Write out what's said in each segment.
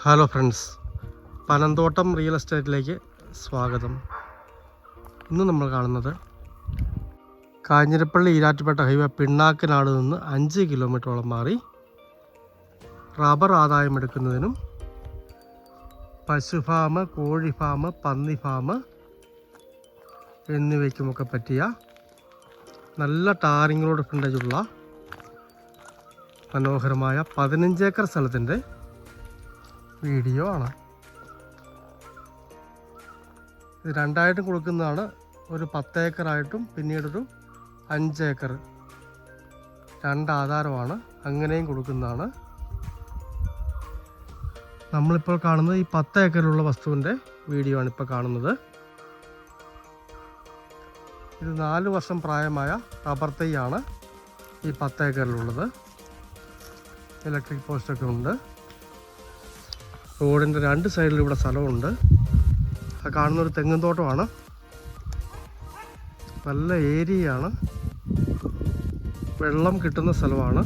Hello friends Panamthottam real എസ്റ്റേറ്റിലേക്ക് സ്വാഗതം. ഇന്ന് നമ്മൾ കാണുന്നത് കാഞ്ഞിരപ്പള്ളി ഈരാറ്റുപേട്ട ഹൈവേ പിണ്ണാക്കിനാട് നിന്ന് അഞ്ച് കിലോമീറ്ററോളം മാറി റബ്ബർ ആദായം എടുക്കുന്നതിനും പശു ഫാം കോഴി ഫാം പന്നി ഫാം എന്നിവയ്ക്കുമൊക്കെ പറ്റിയ നല്ല ടാറിങ്ങിലോട് ഫ്രണ്ടേജുള്ള മനോഹരമായ പതിനഞ്ചേക്കർ സ്ഥലത്തിന്റെ വീഡിയോ ആണ്. ഇത് രണ്ടായിട്ടും കൊടുക്കുന്നതാണ്. ഒരു പത്ത് ഏക്കറായിട്ടും പിന്നീടൊരു അഞ്ച് ഏക്കർ രണ്ട് ആധാരമാണ്. അങ്ങനെയും കൊടുക്കുന്നതാണ്. നമ്മളിപ്പോൾ കാണുന്നത് ഈ പത്ത് ഏക്കറിലുള്ള വസ്തുവിന്റെ വീഡിയോ ആണ് ഇപ്പോൾ കാണുന്നത്. ഇത് നാല് വർഷം പ്രായമായ റബ്ബർ തൈയാണ് ഈ പത്ത് ഏക്കറിലുള്ളത് ഇലക്ട്രിക് പോസ്റ്റൊക്കെ ഉണ്ട്. റോഡിന്റെ രണ്ട് സൈഡിലും ഇവിടെ സ്ഥലമുണ്ട്. ആ കാണുന്നൊരു തെങ്ങും തോട്ടമാണ് നല്ല ഏരിയയാണ്. വെള്ളം കിട്ടുന്ന സ്ഥലമാണ്.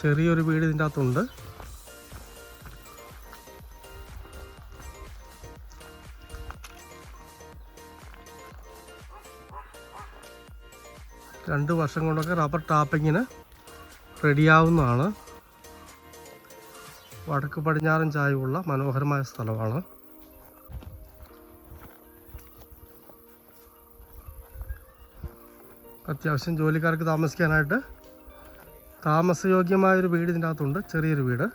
ചെറിയൊരു വീട് ഇതിന്റെ അകത്തുണ്ട്. രണ്ട് വർഷം കൊണ്ടൊക്കെ റബ്ബർ ടാപ്പിങ്ങിന് റെഡിയാവുന്നതാണ്. വടക്ക് പടിഞ്ഞാറൻ ചായവുള്ള മനോഹരമായ സ്ഥലമാണ്. അത്യാവശ്യം ജോലിക്കാർക്ക് താമസിക്കാനായിട്ട് താമസയോഗ്യമായൊരു വീട് ഇതിന്റെ അകത്തുണ്ട് ചെറിയൊരു വീട്.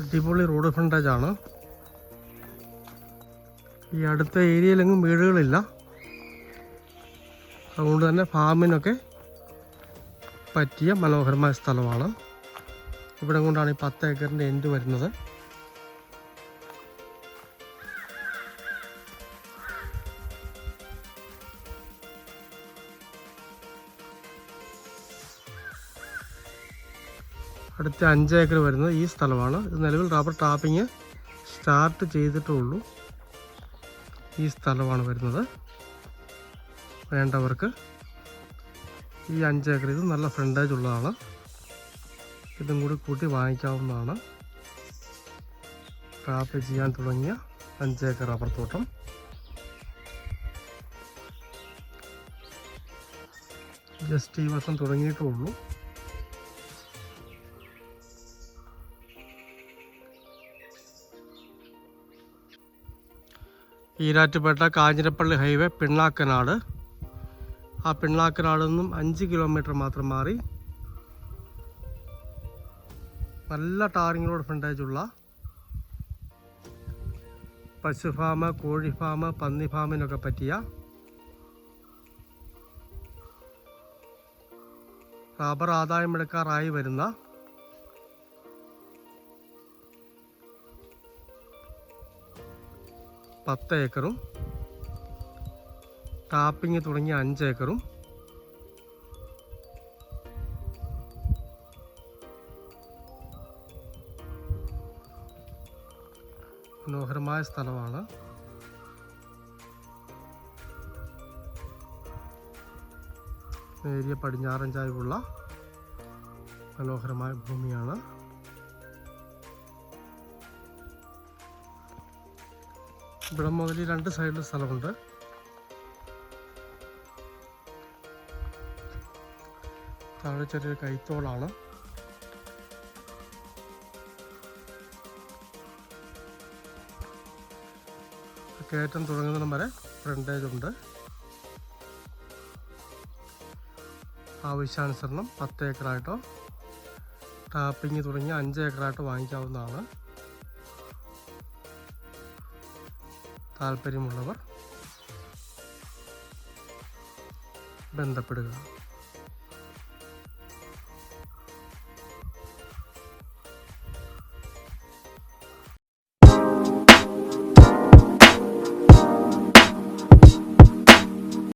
അടിപൊളി റോഡ് ഫ്രണ്ടേജ് ആണ് ഈ അടുത്ത ഏരിയയിലെങ്ങും വീടുകളില്ല. അതുകൊണ്ട് തന്നെ ഫാമിനൊക്കെ പറ്റിയ മനോഹരമായ സ്ഥലമാണ്. ഇവിടെ കൊണ്ടാണ് ഈ പത്ത് ഏക്കറിന്റെ എൻഡ് വരുന്നത്. അടുത്ത അഞ്ച് ഏക്കർ വരുന്നത് ഈ സ്ഥലമാണ്. ഇത് നിലവിൽ റബ്ബർ ടാപ്പിങ് സ്റ്റാർട്ട് ചെയ്തിട്ടുള്ളൂ. ഈ സ്ഥലമാണ് വരുന്നത്. വേണ്ടവർക്ക് ഈ അഞ്ച് ഏക്കർ ഇത് നല്ല ഫ്രണ്ടേജ് ഉള്ളതാണ്. ഇതും കൂടി കൂട്ടി വാങ്ങിക്കാവുന്നതാണ്. കാപ്പി ചെയ്യാൻ തുടങ്ങിയ അഞ്ച് ഏക്കർ റബ്ബർ തോട്ടം ജസ്റ്റ് ഈ വർഷം തുടങ്ങിയിട്ടേ ഉള്ളൂ. ഈരാറ്റുപേട്ട കാഞ്ഞിരപ്പള്ളി ഹൈവേ പിണ്ണാക്കനാട്. ആ പിണ്ണാക്കനാട് നിന്നും അഞ്ച് കിലോമീറ്റർ മാത്രം മാറി നല്ല ടാറിങ്ങിനോട് ഫ്രണ്ടേജുള്ള പശു ഫാം കോഴി ഫാം പന്നി ഫാമിനൊക്കെ പറ്റിയ റബ്ബർ ആദായമെടുക്കാറായി വരുന്ന പത്ത് ഏക്കറും ടാപ്പിംഗ് തുടങ്ങിയ അഞ്ച് ഏക്കറും. മനോഹരമായ സ്ഥലമാണ്. നേരിയ പടിഞ്ഞാറൻ ചായ്വുള്ള മനോഹരമായ ഭൂമിയാണ്. ഇവിടെ മുതൽ രണ്ട് സൈഡിൽ സ്ഥലമുണ്ട്. താഴെ ചെറിയൊരു കൈത്തോളാണ്. കയറ്റം തുടങ്ങുന്നതിനും വരെ ഫ്രണ്ടേജ് ഉണ്ട്. ആവശ്യാനുസരണം പത്ത് ഏക്കറായിട്ടോ. ടാപ്പിങ് തുടങ്ങി അഞ്ച് ഏക്കറായിട്ടോ വാങ്ങിക്കാവുന്നതാണ്. താല്പര്യമുള്ളവർ ബന്ധപ്പെടുക.